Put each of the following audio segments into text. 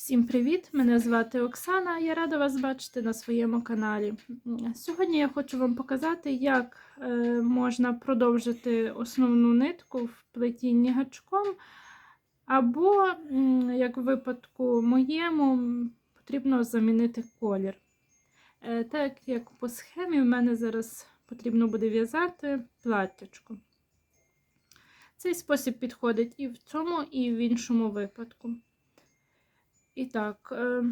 Всім привіт! Мене звати Оксана. Я рада вас бачити на своєму каналі. Сьогодні я хочу вам показати, як е, можна продовжити основну нитку в плетінні гачком, або, як в випадку моєму, потрібно замінити колір. Е, Так як по схемі в мене зараз потрібно буде в'язати платтячко. Цей спосіб підходить і в цьому, і в іншому випадку. І так, е,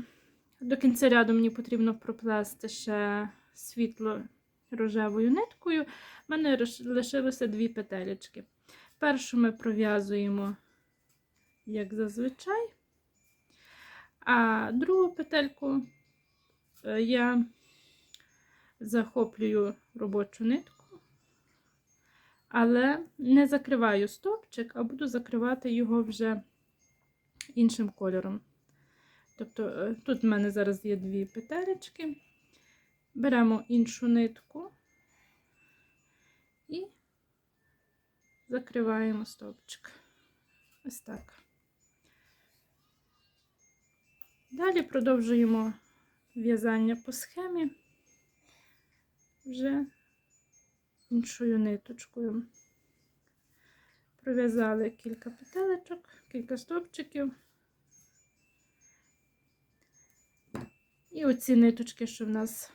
до кінця ряду мені потрібно проплести ще світло рожевою ниткою. У мене лишилося дві петелечки. Першу ми пров'язуємо, як зазвичай, а другу петельку е, я захоплюю робочу нитку, але не закриваю стовпчик, а буду закривати його вже іншим кольором. Тобто е, тут в мене зараз є дві петелечки. Беремо іншу нитку і закриваємо стовпчик. Ось так. Далі продовжуємо в'язання по схемі вже іншою ниточкою. Пров'язали кілька петелечок, кілька стовпчиків. Оці ниточки, що в нас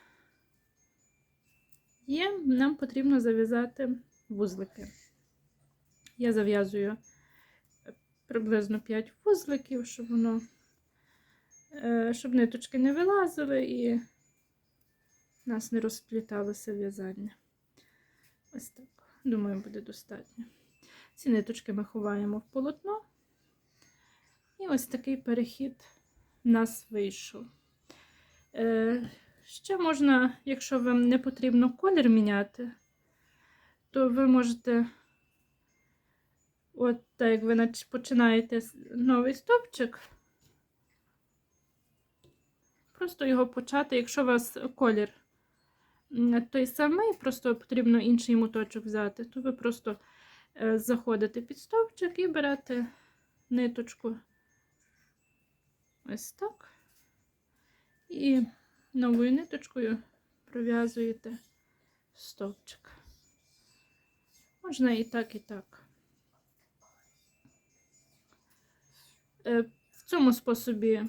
є, нам потрібно зав'язати вузлики. Я зав'язую приблизно 5 вузликів, щоб воно, е, щоб ниточки не вилазили і в нас не розпліталося в'язання. Ось так. Думаю, буде достатньо. Ці ниточки ми ховаємо в полотно. І ось такий перехід в нас вийшов. Е, Ще можна, якщо вам не потрібно колір міняти, то ви можете, от так як ви починаєте новий стовпчик, просто його почати, якщо у вас колір той самий, просто потрібно інший моточок взяти, то ви просто е, заходите під стовпчик і берете ниточку ось так. І новою ниточкою пров'язуєте стовпчик. Можна і так, і так. Е, В цьому способі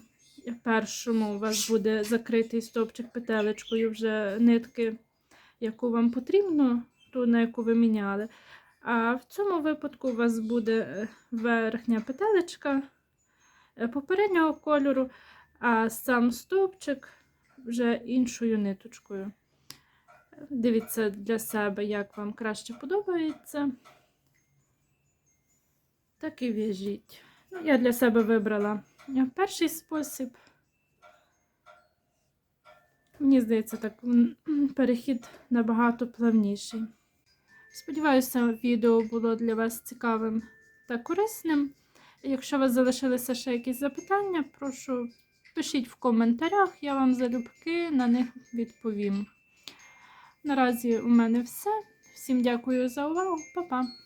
першому у вас буде закритий стовпчик петелечкою вже нитки, яку вам потрібно, ту, на яку ви міняли. А в цьому випадку у вас буде е, верхня петелечка е, попереднього кольору, а сам стовпчик вже іншою ниточкою. Дивіться для себе, як вам краще подобається. Так і в'яжіть. Ну, я для себе вибрала перший спосіб. Мені здається, так перехід набагато плавніший. Сподіваюся, відео було для вас цікавим та корисним. Якщо у вас залишилися ще якісь запитання, прошу пишіть в коментарях, я вам залюбки на них відповім. Наразі у мене все. Всім дякую за увагу, Па-па!